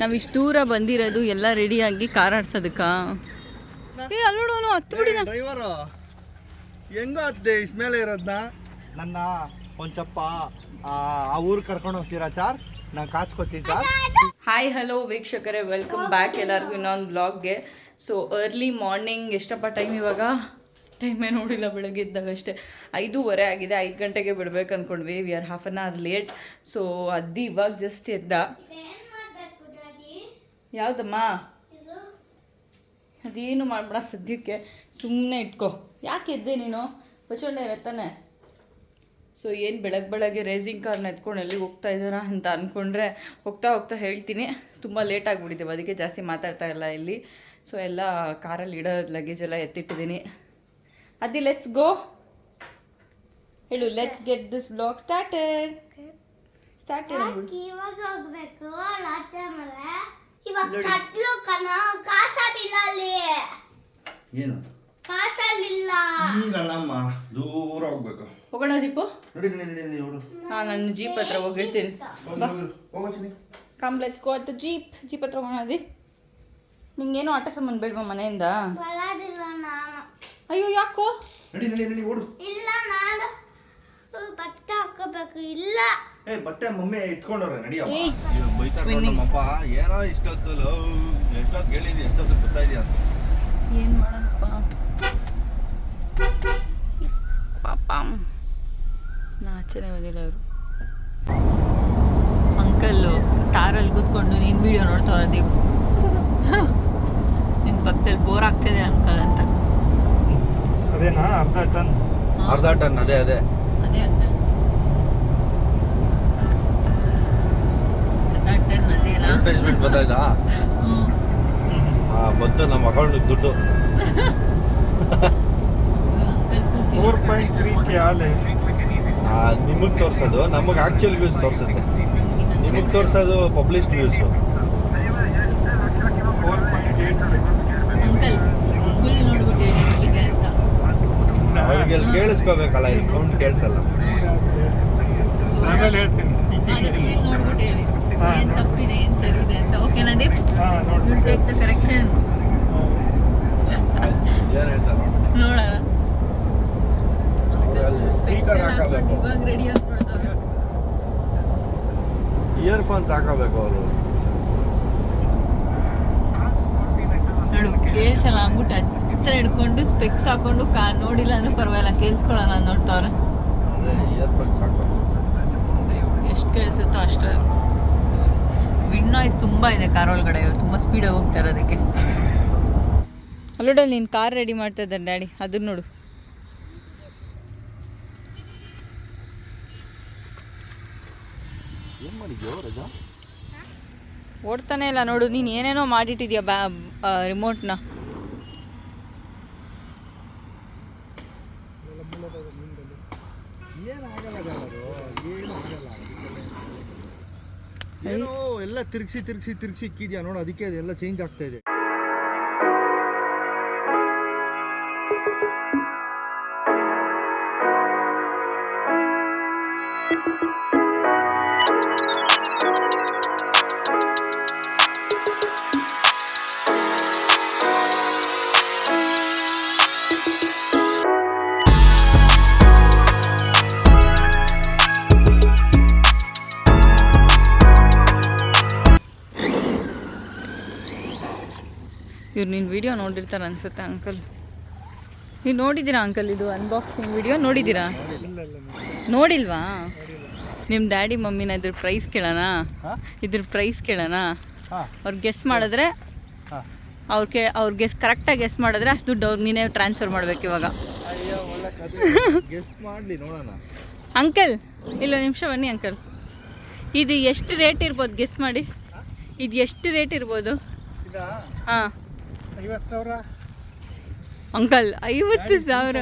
ನಾವು ಇಷ್ಟು ದೂರ ಬಂದಿರೋದು ಎಲ್ಲ ರೆಡಿಯಾಗಿ ಕಾರ್ ಆಡ್ಸೋದಕ್ಕೆ? ಏ ಅಲ್ಲೋಡು ಹತ್ತು ಬಿಡಿದ ಡ್ರೈವರು ಹೆಂಗೋ ಹತ್ತೆ ಇಸ್ಮೇಲೆ ಇರೋದ್ನ? ನನ್ನ ಒಂಚಪ್ಪ ಚಪ್ಪ ಆ ಊರಿಗೆ ಕರ್ಕೊಂಡು ಹೋಗ್ತೀರಾ ಚಾರ್? ನಾನು ಕಾಚ್ಕೋತೀನಿ ಚಾರ್. ಹಾಯ್ ಹಲೋ ವೀಕ್ಷಕರೇ ವೆಲ್ಕಮ್ ಬ್ಯಾಕ್ ಎಲ್ಲರಿಗೂ ಇನ್ನೊಂದು ಬ್ಲಾಗ್ಗೆ ಸೊ ಅರ್ಲಿ ಮಾರ್ನಿಂಗ್ ಎಷ್ಟಪ್ಪ ಟೈಮ್ ಇವಾಗ? ಟೈಮೇ ನೋಡಿಲ್ಲ ಬೆಳಗ್ಗೆ ಇದ್ದಾಗ ಅಷ್ಟೇ. ಐದೂವರೆ ಆಗಿದೆ ಐದು ಗಂಟೆಗೆ ಬಿಡ್ಬೇಕು ಅಂದ್ಕೊಂಡ್ವಿ we are half an hour late so ಅದ್ದಿ ಇವಾಗ ಜಸ್ಟ್ ಎದ್ದ. ಯಾವುದಮ್ಮ? ಅದೇನು ಮಾಡ್ಬೇಡ ಸದ್ಯಕ್ಕೆ ಸುಮ್ಮನೆ ಇಟ್ಕೋ. ಯಾಕೆ ಎದ್ದೆ ನೀನು? ಬಚ್ಚೊಂಡೆ ಇರತ್ತಾನೆ ಸೊ ಏನು ಬೆಳಗ್ಗೆ ಬೆಳಗ್ಗೆ ರೇಸಿಂಗ್ ಕಾರ್ನ ಎತ್ಕೊಂಡು ಎಲ್ಲಿ ಹೋಗ್ತಾ ಇದ್ದಾರಾ ಅಂತ ಅಂದ್ಕೊಂಡ್ರೆ ಹೋಗ್ತಾ ಹೋಗ್ತಾ ಹೇಳ್ತೀನಿ. ತುಂಬ ಲೇಟ್ ಆಗಿಬಿಟ್ಟಿದ್ದೇವೆ ಅದಕ್ಕೆ ಜಾಸ್ತಿ ಮಾತಾಡ್ತಾ ಇಲ್ಲ ಇಲ್ಲಿ. ಸೊ ಎಲ್ಲ ಕಾರಲ್ಲಿ ಇಡೋ ಲಗೇಜ್ ಎಲ್ಲ ಎತ್ತಿಟ್ಟಿದ್ದೀನಿ. ಅದಿ ಲೆಟ್ಸ್ ಗೋ ಹೇಳು let's get this blog started started ಇವಾಗ ಹೋಗಬೇಕು? ಇವಾಗ ಕಟ್ಲು ಕಣ ಕಾಸಲ್ಲಿಲ್ಲ ಅಲ್ಲಿ. ಏನು? ಕಾಸಲ್ಲಿಲ್ಲ ಈಗಲ್ಲಮ್ಮ ದೂರ ಹೋಗ್ಬೇಕು. ಹೋಗೋಣ ದೀಪು? ನೋಡಿ ಹಾಂ ನಾನು ಜೀಪ್ ಹತ್ರ ಹೋಗಿರ್ತೀನಿ. ಹೋಗೋಚಿನಿ come let's go at jeep jeep ಹತ್ರ ಹೋಗೋಣ ಅದಿ ನಿಂಗೇನು ಆಟ ಸಂಬಂಧ ಬೇಡವಾ ಮನೆಯಿಂದ? ಬರೋದಿಲ್ಲ ನಾನು. ಅಯ್ಯೋ ಯಾಕೋ? ನಡಿ ನಡಿ ನಡಿ ಓಡು. ಇಲ್ಲ ನಾನು. ಬಟ್ಟೆ ಹಾಕೋಬೇಕು. ಇಲ್ಲ. ಏ ಬಟ್ಟೆ ಮಮ್ಮಿ ಇಟ್ಕೊಂಡವ್ರೆ ನಡಿಯಮ್ಮ ಏಯ್. ಬೈತಾರೆ Twinning. ನಮ್ಮಪ್ಪ ಏನೋ ಇಷ್ಟೊತ್ತು ಎಷ್ಟೊತ್ತು ಹೇಳಿದ್ವಿ ಎಷ್ಟೊತ್ತು ಗೊತ್ತಾ ಇದೆಯಾ ಅಂತ. ಏನು ಮಾಡೋದಪ್ಪ? ಪಾಪ. ನಾಚನೆ ಬಂದಿಲ್ಲ ಅವರು ಅಂಕಲ್ಲು ಕಾರಲ್ಲಿ ಕೂತ್ಕೊಂಡು ನೀನು ವಿಡಿಯೋ ನೋಡ್ತಾವ್ರ ದೀಪ್ ನಿನ್ನ ಪಕ್ಕದಲ್ಲಿ ಬೋರ್ ಆಗ್ತಿದೆ ಅಂಕಲ್ ಅಂತ. ಅದೇನಾ ಅರ್ಧ ಟನ್? ಅರ್ಧ ಟನ್ ಅದೇ ಅದೇ. ಅದೇ ಅಂಕಲ್. ಅಡ್ವರ್ಟೈಸ್ಮೆಂಟ್ ಬಂದಾಯ್ತಾ ಬಂತು ನಮ್ಮ ಅಕೌಂಟ್ ದುಡ್ಡು. ಫೋರ್ ಪಾಯಿಂಟ್ ತ್ರೀ ಕೆ ಆಲೆ. ನಿಮಗೆ ತೋರ್ಸೋದು ನಮಗೆ ಆಕ್ಚುಯಲ್ ವ್ಯೂಸ್ ತೋರಿಸುತ್ತೆ. ನಿಮಗೆ ತೋರ್ಸೋದು published views four point eight ಅವ್ರಿಗೆ ಅಲ್ಲಿ ಕೇಳಿಸ್ಕೋಬೇಕಲ್ಲ ಇಲ್ಲಿ ಸೌಂಡ್ ಕೇಳಿಸಲ್ಲ. ಆಮೇಲೆ ಹೇಳ್ತೀನಿ ಅದೇ ಫುಲ್ ನೋಡ್ಬಿಟ್ಟು ಹೇಳಿ ಹಾ, ಏನ್ ನೋಡಿ. ತಪ್ಪಿದೆ ಏನ್ ಸರಿ ಇದೆ ಅಂತ ಓಕೆನಾ ದೀಪ್ ಹಾಂ ವಿಲ್ ನೋಡಿ ಟೇಕ್ ದ ಕರೆಕ್ಷನ್ ನೋಡೋಣ. ಇವಾಗ ರೆಡಿ ಆಗ್ಬಿಡ್ತಾವ್ರೆ ಇಯರ್ಫೋನ್ಸ್ ಹಾಕಬೇಕು ಅವರು. ನೋಡು ಕೇಳ್ಸಲ್ಲ ಅಂದ್ಬಿಟ್ಟು ಹತ್ರ ಹಿಡ್ಕೊಂಡು ಸ್ಪೆಕ್ಸ್ ಹಾಕೊಂಡು ಕಾ ನೋಡಿಲ್ಲ ಅಂದ್ರೆ ಪರವಾಗಿಲ್ಲ ಕೇಳಿಸ್ಕೊಳ್ಳೋಣ ನೋಡ್ತಾವ್ರೆ. ಎಷ್ಟು ಕೇಳಿಸುತ್ತೋ ಅಷ್ಟೇ. ವಿಡ್ ನಾಯ್ಸ್ ತುಂಬ ಇದೆ ಕಾರ್ ಒಳಗಡೆ ಇವ್ರು ತುಂಬ ಸ್ಪೀಡಾಗಿ ಹೋಗ್ತಾರೆ ಅದಕ್ಕೆ ಅಲ್ಲೋಡ ನೀನು ಕಾರ್ ರೆಡಿ ಮಾಡ್ತಾ ಇದ್ದಾರೆ ಡ್ಯಾಡಿ. ಅದನ್ನ ನೋಡು. ಓಡ್ತಾನೆ ಇಲ್ಲ ನೋಡು. ನೀನು ಏನೇನೋ ಮಾಡಿಟ್ಟಿದ್ಯಾ ಬ್ಯಾ ರಿಮೋಟ್ನ ಏನೋ ತಿರುಗಿಸಿ ತಿರುಗಿಸಿ ತಿರ್ಗಿಸಿ ಇಕ್ಕಿದ್ಯಾ? ನೋಡು ಅದಕ್ಕೆ ಅದೆಲ್ಲ ಚೇಂಜ್ ಆಗ್ತಾ ಇದೆ. ಇವ್ರು ನಿನ್ನ ವಿಡಿಯೋ ನೋಡಿರ್ತಾರೆ ಅನ್ಸುತ್ತೆ ಅಂಕಲ್ ನೀವು ನೋಡಿದ್ದೀರಾ ಅಂಕಲ್ ಇದು ಅನ್ಬಾಕ್ಸಿಂಗ್ ವಿಡಿಯೋ ನೋಡಿದ್ದೀರಾ? ನೋಡಿಲ್ವಾ? ನಿಮ್ಮ ಡ್ಯಾಡಿ ಮಮ್ಮಿನ ಇದ್ರ ಪ್ರೈಸ್ ಕೇಳೋಣ? ಇದ್ರ ಪ್ರೈಸ್ ಕೇಳೋಣ? ಅವ್ರು ಗೆಸ್ ಮಾಡಿದ್ರೆ ಅವ್ರ ಕೇ ಅವ್ರು ಗೆಸ್ ಕರೆಕ್ಟಾಗಿ ಗೆಸ್ ಮಾಡಿದ್ರೆ ಅಷ್ಟು ದುಡ್ಡು ಅವ್ರು ನೀನೇ ಟ್ರಾನ್ಸ್ಫರ್ ಮಾಡ್ಬೇಕು ಇವಾಗ. ಅಂಕಲ್ ಇಲ್ಲ ನಿಮಿಷ ಬನ್ನಿ ಅಂಕಲ್ ಇದು ಎಷ್ಟು ರೇಟ್ ಇರ್ಬೋದು ಗೆಸ್ ಮಾಡಿ. ಇದು ಎಷ್ಟು ರೇಟ್ ಇರ್ಬೋದು? ಹಾಂ. ಐವತ್ತು ಸಾವಿರ? ಅಂಕಲ್ ಐವತ್ತು ಸಾವಿರ.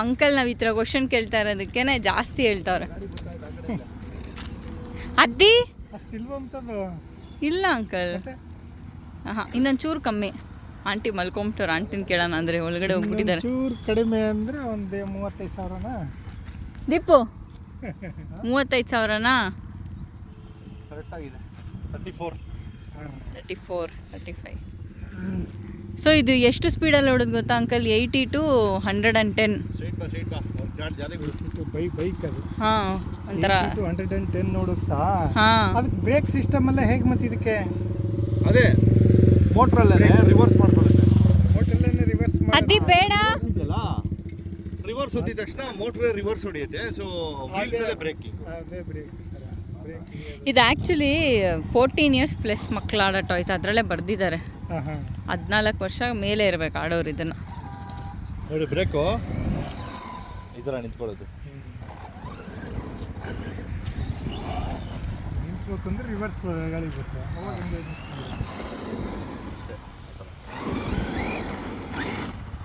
ಅಂಕಲ್ ನಾವು ಈ ಥರ ಕ್ವಶನ್ ಕೇಳ್ತಾ ಇರೋದಕ್ಕೆ ಜಾಸ್ತಿ ಹೇಳ್ತಾವ್ರೆ. ಅದ್ದಿ ಇಲ್ಲ. ಅಂಕಲ್. ಹಾಂ ಇನ್ನೊಂದು ಚೂರು ಕಮ್ಮಿ. ಆಂಟಿ ಮಲ್ಕೊಂಬಿಟ್ಟವ್ರು ಆಂಟಿನ ಕೇಳೋಣ ಅಂದರೆ ಒಳಗಡೆ ಹೋಗ್ಬಿಟ್ಟಿದ್ದಾರೆ. ಚೂರು ಕಡಿಮೆ ಅಂದರೆ ಒಂದು ಮೂವತ್ತೈದು ಸಾವಿರನಾ? ದೀಪು ಮೂವತ್ತೈದು ಸಾವಿರನಾ? ಕರೆಕ್ಟಾಗಿದೆ thirty four thirty four thirty five so ಇದು ಎಷ್ಟು ಸ್ಪೀಡಲ್ಲಿ ಓಡೋದು ಗೊತ್ತಾ uncle eighty two hundred and ten ಹಾಂ ಒಂಥರ ಹಂಡ್ರೆಡ್ ಆ್ಯಂಡ್ ಟೆನ್ ನೋಡುತ್ತಾ? ಹಾಂ. ಅದಕ್ಕೆ ಬ್ರೇಕ್ ಸಿಸ್ಟಮ್ ಎಲ್ಲ ಹೇಗೆ ಮತ್ತೆ ಇದಕ್ಕೆ? ಅದೇ ಮೋಟ್ರಲ್ಲೇ ರಿವರ್ಸ್ ಮಾಡ್ಕೊಳ್ಳುತ್ತೆ. ರಿವರ್ಸ್ ಅದಿ ಬೇಡ. ರಿವರ್ಸ್ ಹೊತ್ತಿದ ತಕ್ಷಣ ಮೋಟ್ರ್ ರಿವರ್ಸ್ ಹೊಡೆಯುತ್ತೆ. ಸೊ ಬ್ರೇಕಿಂಗ್ ಅದೇ ಬ್ರೇಕ್ ಇದು ಆ್ಯಕ್ಚುಲಿ ಫೋರ್ಟೀನ್ ಇಯರ್ಸ್ ಪ್ಲಸ್ ಮಕ್ಕಳು ಆಡೋ ಟಾಯ್ಸ್ ಅದರಲ್ಲೇ ಬರೆದಿದ್ದಾರೆ. ಹಾಂ ಹಾಂ. ಹದಿನಾಲ್ಕು ವರ್ಷ ಮೇಲೆ ಇರಬೇಕು ಆಡೋರು ಇದನ್ನು. ನೋಡಿ ಬ್ರೇಕು ಈ ಥರ ನಿಂತ್ಕೊಳ್ಳೋದು. ನಿಲ್ಲಿಸ್ಬೇಕು ಅಂದ್ರೆ ರಿವರ್ಸ್ ಗಾಳಿ ಅವಾಗ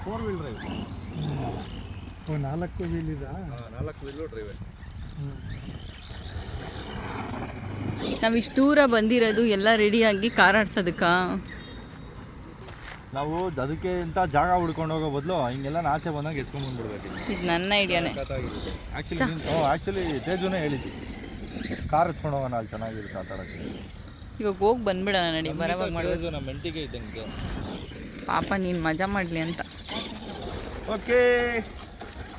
ಫೋರ್ ವೀಲ್ ಡ್ರೈವ್ ಓ ನಾಲ್ಕು ವೀಲ್ ಇದಾ? ನಾಲ್ಕು ವೀಲು ಡ್ರೈವೇ ನಾವು ಇಷ್ಟು ದೂರ ಬಂದಿರೋದು ಎಲ್ಲ ರೆಡಿಯಾಗಿ ಕಾರ್ ಆಡ್ಸೋದಕ್ಕಾ? ನಾವು ಅದಕ್ಕೆ ಅಂತ ಜಾಗ ಹುಡ್ಕೊಂಡು ಹೋಗೋ ಬದಲು ಹಿಂಗೆಲ್ಲ ನಾಚೆ ಬಂದಾಗ ಎತ್ಕೊಂಡು ಬಂದ್ಬಿಡ್ಬೇಕು ಇದು ನನ್ನ ಐಡಿಯಾನೇ ಆ್ಯಕ್ಚುಲಿ ಆ್ಯಕ್ಚುಲಿ ತೇಜುನೇ ಹೇಳಿದ್ವಿ ಕಾರ್ ಎತ್ಕೊಂಡು ಹೋಗೋಣ ಅಲ್ಲಿ ಚೆನ್ನಾಗಿರುತ್ತೆ ಆಟಾಡೋಕ್ಕೆ ಇವಾಗ ಹೋಗಿ ಬಂದ್ಬಿಡೋಣ ನಡಿ ಬರವಾಗ ಮಾಡೋದು ನಮ್ಮ ಮೆಂಟಿಗೆ ಇದ್ದಂಗೆ. ಪಾಪ ನೀನು ಮಜಾ ಮಾಡಲಿ ಅಂತ. ಓಕೆ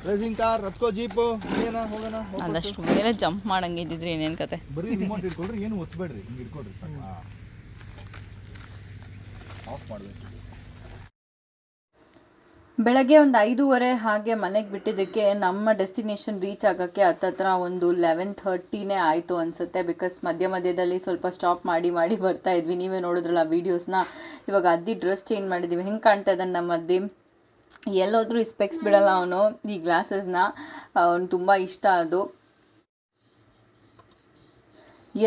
ರೇಸಿಂಗ್ ಕಾರ್ ರತ್ಕೋ ಜೀಪು ಏನ ಹೋಗೋಣ ಅದಷ್ಟು ಮೇಲೆ ಜಂಪ್ ಮಾಡಂಗೆ ಇದ್ದಿದ್ರೆ ಏನೇನು ಕತೆ? ಬರೀ ರಿಮೋಟ್ ಇಟ್ಕೊಳ್ರಿ ಏನು ಒತ್ತಬೇಡ್ರಿ ಹಿಂಗೆ ಇಟ್ಕೊಳ್ರಿ ಆಫ್ ಮಾಡಬೇಕು. ಬೆಳಗ್ಗೆ ಒಂದು ಐದೂವರೆ ಹಾಗೆ ಮನೆಗೆ ಬಿಟ್ಟಿದ್ದಕ್ಕೆ ನಮ್ಮ ಡೆಸ್ಟಿನೇಷನ್ ರೀಚ್ ಆಗೋಕ್ಕೆ ಹತ್ತತ್ರ ಒಂದು ಲೆವೆನ್ ಥರ್ಟಿನೇ ಆಯಿತು ಅನಿಸುತ್ತೆ ಬಿಕಾಸ್ ಮಧ್ಯ ಮಧ್ಯದಲ್ಲಿ ಸ್ವಲ್ಪ ಸ್ಟಾಪ್ ಮಾಡಿ ಮಾಡಿ ಬರ್ತಾ ಇದ್ವಿ. ನೀವೇ ನೋಡಿದ್ರಲ್ಲ ವೀಡಿಯೋಸ್ನ ಇವಾಗ ಅದ್ದಿ ಡ್ರೆಸ್ ಚೇಂಜ್ ಮಾಡಿದ್ದೀವಿ. ಹೆಂಗೆ ಕಾಣ್ತಾ ಇದ್ದಾನೆ ನಮ್ಮ ಅದ್ದಿ ಎಲ್ಲೋದ್ರೂ ಈ ಸ್ಪೆಕ್ಸ್ ಬಿಡಲ್ಲ ಅವನು ಈ ಗ್ಲಾಸಸ್ನ ಅವ್ನು ತುಂಬ ಇಷ್ಟ ಅದು.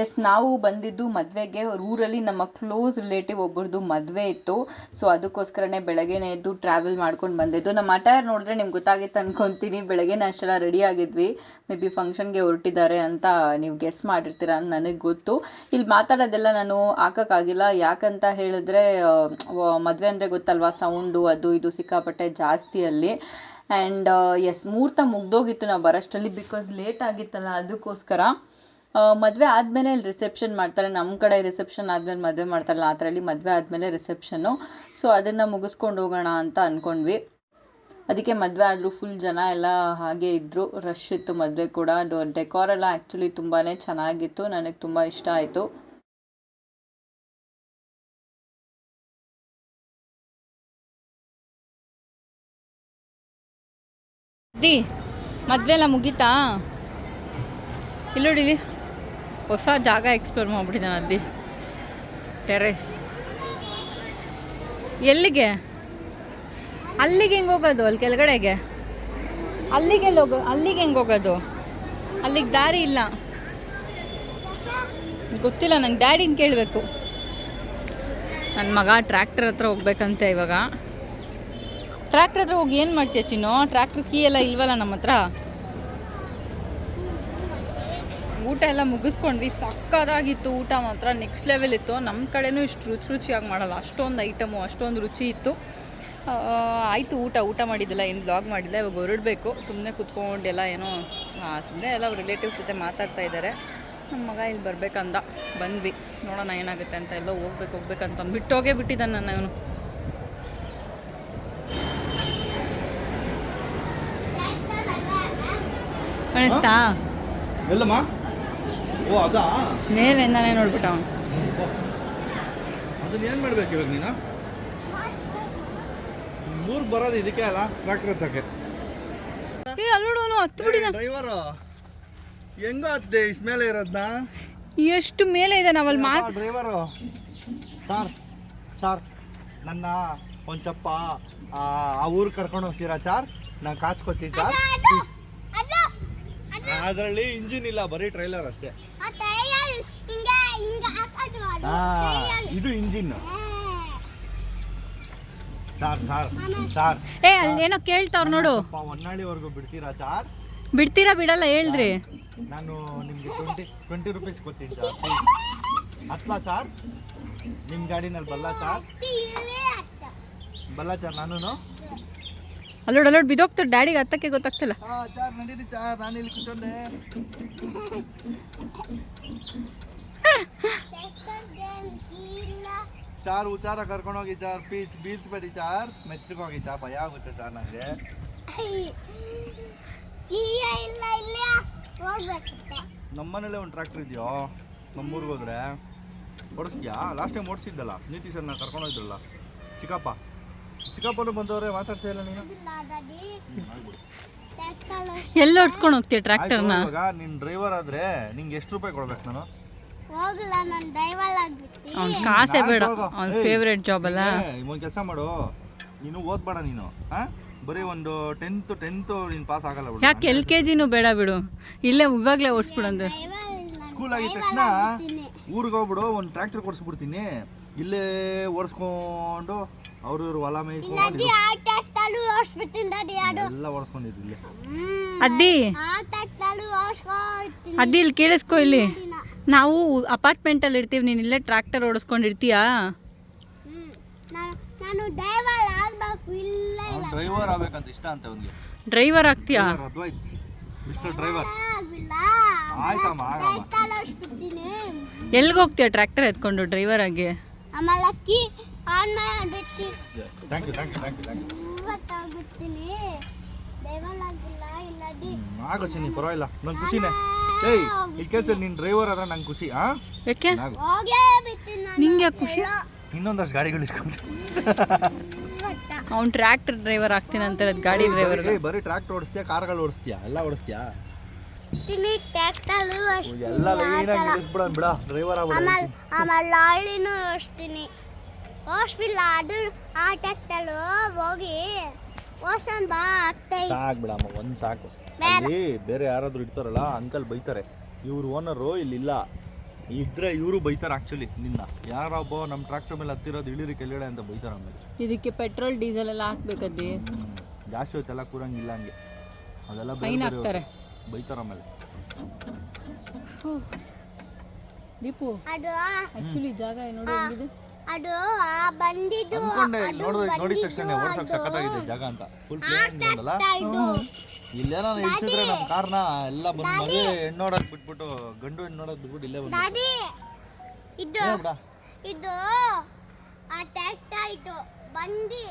ಎಸ್ ನಾವು ಬಂದಿದ್ದು ಮದುವೆಗೆ. ಊರಲ್ಲಿ ನಮ್ಮ ಕ್ಲೋಸ್ ರಿಲೇಟಿವ್ ಒಬ್ಬರದು ಮದುವೆ ಇತ್ತು. ಸೊ ಅದಕ್ಕೋಸ್ಕರನೇ ಬೆಳಗ್ಗೆನೇ ಎದ್ದು ಟ್ರಾವೆಲ್ ಮಾಡ್ಕೊಂಡು ಬಂದಿದ್ದು. ನಮ್ಮ ಅಟೈರ್ ನೋಡಿದ್ರೆ ನಿಮ್ಗೆ ಗೊತ್ತಾಗಿತ್ತು ಅನ್ಕೊತೀನಿ. ಬೆಳಗ್ಗೆನೇ ಅಷ್ಟೆಲ್ಲ ರೆಡಿ ಆಗಿದ್ವಿ. ಮೇ ಬಿ ಫಂಕ್ಷನ್ಗೆ ಹೊರಟಿದ್ದಾರೆ ಅಂತ ನೀವು ಗೆಸ್ ಮಾಡಿರ್ತೀರ ಅಂತ ನನಗೆ ಗೊತ್ತು. ಇಲ್ಲಿ ಮಾತಾಡೋದೆಲ್ಲ ನಾನು ಹಾಕೋಕ್ಕಾಗಿಲ್ಲ. ಯಾಕಂತ ಹೇಳಿದ್ರೆ ಮದುವೆ ಅಂದರೆ ಗೊತ್ತಲ್ವಾ? ಸೌಂಡು ಅದು ಇದು ಸಿಕ್ಕಾಪಟ್ಟೆ ಜಾಸ್ತಿ ಅಲ್ಲಿ. ಆ್ಯಂಡ್ ಎಸ್ ಮುಹೂರ್ತ ಮುಗ್ದೋಗಿತ್ತು. ನಾವು ಬರೋಷ್ಟರಲ್ಲಿ ಬಿಕಾಸ್ ಲೇಟ್ ಆಗಿತ್ತಲ್ಲ, ಅದಕ್ಕೋಸ್ಕರ. ಮದುವೆ ಆದಮೇಲೆ ಅಲ್ಲಿ ರಿಸೆಪ್ಷನ್ ಮಾಡ್ತಾರೆ. ನಮ್ಮ ಕಡೆ ರಿಸೆಪ್ಷನ್ ಆದಮೇಲೆ ಮದುವೆ ಮಾಡ್ತಾರಲ್ಲ ಆ ಥರ ಮದುವೆ ಆದಮೇಲೆ ರಿಸೆಪ್ಷನ್ನು ಸೊ ಅದನ್ನು ಮುಗಿಸ್ಕೊಂಡು ಹೋಗೋಣ ಅಂತ ಅಂದ್ಕೊಂಡ್ವಿ ಅದಕ್ಕೆ ಮದುವೆ ಆದರೂ ಫುಲ್ ಜನ ಎಲ್ಲ ಹಾಗೆ ಇದ್ದರು ರಶ್ ಇತ್ತು ಮದುವೆ ಕೂಡ. ಡೆಕೋರ್ ಎಲ್ಲ ಆ್ಯಕ್ಚುಲಿ ತುಂಬಾ ಚೆನ್ನಾಗಿತ್ತು. ನನಗೆ ತುಂಬ ಇಷ್ಟ ಆಯಿತು. ಮದುವೆ ಎಲ್ಲ ಮುಗೀತಾ? ಇಲ್ಲಿ ನೋಡಿ ಇಲ್ಲಿ ಹೊಸ ಜಾಗ ಎಕ್ಸ್ಪ್ಲೋರ್ ಮಾಡಿಬಿಟ್ಟಿದ್ದಾನೆ ಅಲ್ಲಿ. ಟೆರೆಸ್ ಎಲ್ಲಿಗೆ? ಅಲ್ಲಿಗೆ ಹೆಂಗೆ ಹೋಗೋದು? ಅಲ್ಲಿ ಕೆಳಗಡೆಗೆ? ಅಲ್ಲಿಗೆ ಹೋಗೋ ಅಲ್ಲಿಗೆ ಹೆಂಗೆ ಹೋಗೋದು? ಅಲ್ಲಿಗೆ ದಾರಿ ಇಲ್ಲ. ಗೊತ್ತಿಲ್ಲ, ನಂಗೆ ಡ್ಯಾಡಿನ ಕೇಳಬೇಕು. ನನ್ನ ಮಗ ಟ್ರ್ಯಾಕ್ಟರ್ ಹತ್ರ ಹೋಗ್ಬೇಕಂತೆ ಇವಾಗ. ಟ್ರ್ಯಾಕ್ಟರ್ ಹತ್ರ ಹೋಗಿ ಏನು ಮಾಡ್ತೀಯ ಚಿನ್ನು? ಟ್ರ್ಯಾಕ್ಟರ್ ಕೀ ಎಲ್ಲ ಇಲ್ವಲ್ಲ ನಮ್ಮ ಹತ್ರ ಊಟ ಎಲ್ಲ ಮುಗಿಸ್ಕೊಂಡ್ವಿ. ಸಕ್ಕತ್ತಾಗಿತ್ತು ಊಟ ಮಾತ್ರ. ನೆಕ್ಸ್ಟ್ ಲೆವೆಲ್ ಇತ್ತು. ನಮ್ಮ ಕಡೆನೂ ಇಷ್ಟು ರುಚಿ ರುಚಿಯಾಗಿ ಮಾಡಲ್ಲ. ಅಷ್ಟೊಂದು ಐಟಮು ಅಷ್ಟೊಂದು ರುಚಿ ಇತ್ತು. ಆಯಿತು ಊಟ. ಊಟ ಮಾಡಿದ್ದಿಲ್ಲ, ಏನು ಬ್ಲಾಗ್ ಮಾಡಿಲ್ಲ ಇವಾಗ ಹೊರಡಬೇಕು. ಸುಮ್ಮನೆ ಕುತ್ಕೊಂಡು ಎಲ್ಲ ಏನೋ ಸುಮ್ಮನೆ ಎಲ್ಲ ರಿಲೇಟಿವ್ಸ್ ಜೊತೆ ಮಾತಾಡ್ತಾ ಇದ್ದಾರೆ ನಮ್ಮ ಮಗ ಇಲ್ಲಿ ಬರಬೇಕಂದ. ಬಂದ್ವಿ. ನೋಡೋಣ ಏನಾಗುತ್ತೆ ಅಂತ ಎಲ್ಲ ಹೋಗ್ಬೇಕು ಹೋಗ್ಬೇಕಂತ ಬಿಟ್ಟೋಗೇ ಬಿಟ್ಟಿದ್ದಾನೆ ನಾನು ಅವನು. ಎಲ್ಲಮ್ಮ? ಮೇಲಿಂದಾನೇ ನೋಡ್ಬಿಟ್ಟ ಅವನು. ಅದನ್ನ ಏನು ಮಾಡ್ಬೇಕು ಇವಾಗ ನೀನು? ಊರಿಗೆ ಬರೋದು ಇದಕ್ಕೆ ಅಲ್ಲ ಟ್ರ್ಯಾಕ್ಟರ್ ಹತ್ತಕ್ಕೆ. ಏ ಅಲ್ಲೋಡೋನು ಹತ್ತು ಬಿಡಿದ. ಡ್ರೈವರು ಹೆಂಗೋ ಹತ್ತೆ ಇಸ್ ಮೇಲೆ ಇರೋದ್ನ? ಎಷ್ಟು ಮೇಲೆ ಇದೆ ನಾವಲ್ಲಿ ಮಾತು ಡ್ರೈವರ್ ಸರ್ ಸರ್ ನನ್ನ ಒಂದು ಚಪ್ಪ ಆ ಆ ಊರಿಗೆ ಕರ್ಕೊಂಡು ಹೋಗ್ತೀರಾ ಚಾರ್ ನಾನು ಕಾಚ್ಕೊತೀನಿ ಚಾರ್ ಅದು ಅದರಲ್ಲಿ ಇಂಜಿನ್ ಇಲ್ಲ ಬರೀ ಟ್ರೈಲರ್ ಅಷ್ಟೇ. ಆ, ಇದು ಇಂಜಿನ್ ಸಾರ್ ಸಾರ್ ಸಾರ್. ಏ ಅಲ್ಲಿ ಏನೋ ಕೇಳ್ತಾವ್ರು ನೋಡು. ಹೊನ್ನಾಳಿವರೆಗೂ ಬಿಡ್ತೀರಾ ಸಾರ್? ಬಿಡ್ತೀರಾ ಬಿಡಲ್ಲ ಹೇಳ್ರಿ. ನಾನು ನಿಮ್ಗೆ ಟ್ವೆಂಟಿ ಟ್ವೆಂಟಿ ರುಪೀಸ್ ಕೊಡ್ತೀನಿ ಸಾರ್ ಹತ್ಲಾ ಸಾರ್? ನಿಮ್ಮ ಗಾಡಿನಲ್ಲಿ ಬಲ್ಲ ಸಾರ್. ಬಲ್ಲ ಸಾರ್ ನಾನು ಅಲ್ಲೋಡ್ ಅಲ್ಲೋಡ್ ಬಿದೋಗ್ತಾರೆ ಡ್ಯಾಡಿಗೆ ಹತ್ತಕ್ಕೆ ಗೊತ್ತಾಗ್ತಿಲ್ಲ. ಚಾರ್, ಉಚಾರ ಕರ್ಕೊಂಡೋಗಿ, ಚಾರ್. ಪೀಚ್ ಬೇಡಿ ಚಾರ್. ಮೆಚ್ಚಗೋಗಿ ಚಾ ಭಯ ಆಗುತ್ತೆ ಚಾರ್ ನನಗೆ ನಮ್ಮನೇಲೆ ಒಂದು ಟ್ರ್ಯಾಕ್ಟರ್ ಇದೆಯೋ? ನಮ್ಮೂರಿಗೆ ಹೋದ್ರೆ. ಓಡಿಸ್ತೀಯಾ ಲಾಸ್ಟ್ ಟೈಮ್ ಓಡಿಸಿದ್ದಲ್ಲ. ನೀತಿ ಸರ್ನ ಕರ್ಕೊಂಡೋಗಿದ್ರಲ್ಲ ಚಿಕ್ಕಪ್ಪ. ಚಿಕ್ಕಪ್ಪನು ಬಂದವರೇ ಮಾತಾಡ್ಸ ಇಲ್ಲ ನೀನು. ಎಲ್ಲಿ ಓಡಿಸ್ಕೊಂಡು ಹೋಗ್ತೀಯ ಟ್ರ್ಯಾಕ್ಟರ್ನ ಇವಾಗ ನಿನ್ ಡ್ರೈವರ್ ಆದ್ರೆ ನಿಂಗೆ ಎಷ್ಟು ರೂಪಾಯಿ ಕೊಡ್ಬೇಕು ನಾನು? ಹೋಗಲ್ಲ ನಾನು ಡ್ರೈವರ್ ಆಗ್ಬಿಟ್ಟು. ಅವ್ನ ಕಾಸೇ ಬೇಡ. ಅವ್ನ ಏಯ್, ಜಾಬ್ ಅಲ್ಲ. ಒಂದು ಕೆಲಸ ಮಾಡು. ನೀನು ಓದ್ಬೇಡ ನೀನು ಹಾ ಬರೀ ಒಂದು ಟೆಂತ್ ಟೆಂತ್ ನೀನು ಪಾಸ್ ಆಗಲ್ಲ ಬಿಡು. ಯಾಕೆ ಎಲ್ ಕೆ ಜಿನೂ ಬೇಡ ಬಿಡು. ಇಲ್ಲೇ ಇವಾಗಲೇ ಓಡಿಸ್ಬಿಡಂದು ಸ್ಕೂಲ್ ಆಗಿದ ತಕ್ಷಣ ಊರಿಗೆ ಹೋಗ್ಬಿಡು ಒಂದು ಟ್ರ್ಯಾಕ್ಟರ್ ಕೊಡಿಸ್ಬಿಡ್ತೀನಿ. ಇಲ್ಲೇ ಓಡಿಸ್ಕೊಂಡು ಅವ್ರ ಇವ್ರ ಹೊಲ ದಾಡಿ ಎಲ್ಲ ಇಲ್ಲೇ. ಕೇಳಿಸ್ಕೊ ಇಲ್ಲಿ. ನಾವು ಅಪಾರ್ಟ್ಮೆಂಟಲ್ಲಿ ಇರ್ತೀವಿ ನೀನು ಇಲ್ಲೇ ಟ್ರ್ಯಾಕ್ಟರ್ ಓಡಿಸ್ಕೊಂಡಿರ್ತೀಯಾ? ನಾನು ಡ್ರೈವರ್ ಆಗಬೇಕು ಇಲ್ಲ ಡ್ರೈವರ್ ಆಗ್ಬೇಕಂತ ಇಷ್ಟ ಅಂತ ಅವ್ನಿಗೆ. ಡ್ರೈವರ್ ಆಗ್ತೀಯಾ? ಮಿಸ್ಟರ್ ಡ್ರೈವರ್ ಆಯ್ತಮ್ಮ ಆಗಮ್ಮ ಎಲ್ಲಿಗೆ ಹೋಗ್ತೀಯ ಟ್ರ್ಯಾಕ್ಟರ್ ಎತ್ಕೊಂಡು ಡ್ರೈವರ್ ಆಗಿ? Thank you thank you thank you thank you ಇಲ್ಲ ಆಗೋ ಚಿನ್ನಿ ಪರವಾಗಿಲ್ಲ. ನಂಗೆ ಖುಷಿನೇ ಏಯ್ ಈ ಕೆಲಸ ನೀನು ಡ್ರೈವರ್ ಆದ್ರೆ ನಂಗೆ ಖುಷಿ ಹಾ ಯಾಕೆ? ಆಗು ನಿಂಗೆ ಖುಷಿ? ಇನ್ನೊಂದಷ್ಟು ಗಾಡಿಗಳು ಇಸ್ಕೊಂತ ಅವ್ನು ಟ್ರ್ಯಾಕ್ಟರ್ ಡ್ರೈವರ್ ಆಗ್ತೀನಿ ಅಂತ ಗಾಡಿ ಡ್ರೈವರ್ ಬರೀ ಬರೀ ಟ್ರ್ಯಾಕ್ಟರ್ ಓಡಿಸ್ತೀಯಾ ಕಾರ್ಗಳು ಓಡಿಸ್ತೀಯಾ? ಎಲ್ಲ ಓಡಿಸ್ತೀಯಾ? ಟ್ಯಾಕ್ಟರ್ ಎಲ್ಲ ಲೈನಾಗಿ ನಿಲ್ಲಿಸ್ಬಿಡ ಬಿಡ ಡ್ರೈವರ್ ಆಗ್ಬಿಡ ಆಮೇಲೆ ಆಮೇಲೆ ಲಾಳಿನೂ ಓಡಿಸ್ತೀನಿ. ಓಡಿಸ್ಬಿಲ್ಲ ಅದು ಆ ಟ್ಯಾಕ್ಟರ್ ಹೋಗಿ ಓಸನ್ ಬಾ ಆಗ್ತಾ ಸಾಕ್ ಬಿಡಮ್ಮ ಒಂದು ಸಾಕು. ಅಲ್ಲಿ ಬೇರೆ ಯಾರಾದ್ರೂ ಇಡ್ತಾರಲ್ಲ ಅಂಕಲ್ ಬೈತಾರೆ. ಇವ್ರು ಓನರು ಇಲ್ಲಿಲ್ಲ. ಇದ್ರೆ ಇವರು ಬೈತಾರೆ ಆಕ್ಚುಲಿ ನಿನ್ನ. ಯಾರೊಬ್ಬ ನಮ್ಮ ಟ್ರ್ಯಾಕ್ಟರ್ ಮೇಲೆ ಹತ್ತಿರೋದು ಇಳಿರಿ ಕೆಳಗಡೆ ಅಂತ ಬೈತಾರೆ ಆಮೇಲೆ. ಇದಕ್ಕೆ ಪೆಟ್ರೋಲ್ ಡೀಸೆಲ್ ಎಲ್ಲ ಹಾಕ್ಬೇಕದ್ದಿ. ಜಾಸ್ತಿ ಹೊತ್ತೆಲ್ಲ ಕೂರಂಗಿಲ್ಲ ಹಂಗೆ. ಅದೆಲ್ಲ ಬೇರೆ ಫೈನ್ ಬೇರೆ ಹಾಕ್ತಾರೆ ಬೈತಾರೆ ಆಮೇಲೆ. ದೀಪು ಅದು ಆಕ್ಚುಲಿ ಜಾಗ ನೋಡು ಹೆಂಗಿದೆ? ಅದು ಆ ಬಂದಿದ್ದು ಅನ್ಕೊಂಡೆ ನೋಡಿದ ನೋಡಿದ ತಕ್ಷಣ ಓಡ್ಸಕ್ ಸಖತ್ತಾಗಿದೆ ಜಾಗ ಅಂತ. ಫುಲ್ ಪ್ಲೇನ್ ಬಂದಲ್ಲ ಇಲ್ಲೇನೋ ಇಳ್ಸಿದ್ರೆ ನಮ್ಮ ಕಾರ್ನ ಎಲ್ಲ ಬಂದು ಮದುವೆ ಹೆಣ್ಣು ನೋಡಕ್ ಬಿಟ್ಬಿಟ್ಟು ಗಂಡು ಹೆಣ್ಣು ನೋಡಕ್ ಬಿಟ್ಬಿಟ್ಟು ಇಲ್ಲೇ ಬಂದು ದಾದಿ. ಇದು ಇದು ಆ ಟ್ಯಾಕ್ಟರ್ ಇದು. ಬಂದಿ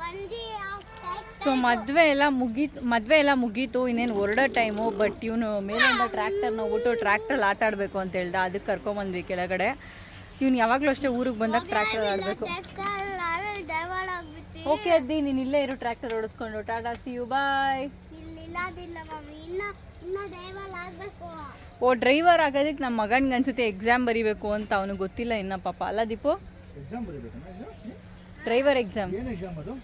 ಬಂದಿ ಆ ಟ್ಯಾಕ್ಟರ್ ಸೊ ಮದ್ವೆ ಎಲ್ಲ ಮುಗೀತು ಮದ್ವೆ ಎಲ್ಲ ಮುಗೀತು. ಇನ್ನೇನು ಹೊರಡೋ ಟೈಮು ಬಟ್ ಇವನು ಮೇಲಿಂದ ಟ್ರ್ಯಾಕ್ಟರ್ ಹೋಗ್ಬಿಟ್ಟು ಟ್ರ್ಯಾಕ್ಟ್ರಲ್ಲಿ ಆಟ ಆಡಬೇಕು ಅಂತ ಹೇಳ್ದ. ಅದಕ್ಕೆ ಕರ್ಕೊಂಬಂದ್ವಿ ಕೆಳಗಡೆ. ಇವ್ನು ಯಾವಾಗಲೂ ಅಷ್ಟೇ ಊರಿಗೆ ಬಂದಾಗ ಟ್ರ್ಯಾಕ್ಟರ್ ಆಡಬೇಕು. ಓಕೆ ಅದ್ದಿ ನೀನು ಇಲ್ಲೇ ಇರು ಟ್ರ್ಯಾಕ್ಟರ್ ಓಡಿಸ್ಕೊಂಡು. ಟಾಟಾ ಸಿ ಯು ಬಾಯ್ ಓ ಡ್ರೈವರ್ ಆಗೋದಕ್ಕೆ ನಮ್ಮ ಮಗನಿಗೆ ಅನ್ಸುತ್ತೆ ಎಕ್ಸಾಮ್ ಬರೀಬೇಕು ಅಂತ ಅವನಿಗೆ ಗೊತ್ತಿಲ್ಲ ಇನ್ನ ಪಾಪ. ಅಲ್ಲ ದೀಪು? ಡ್ರೈವರ್ ಎಕ್ಸಾಮ್ ಏನು ಎಕ್ಸಾಮ್ ಅದು?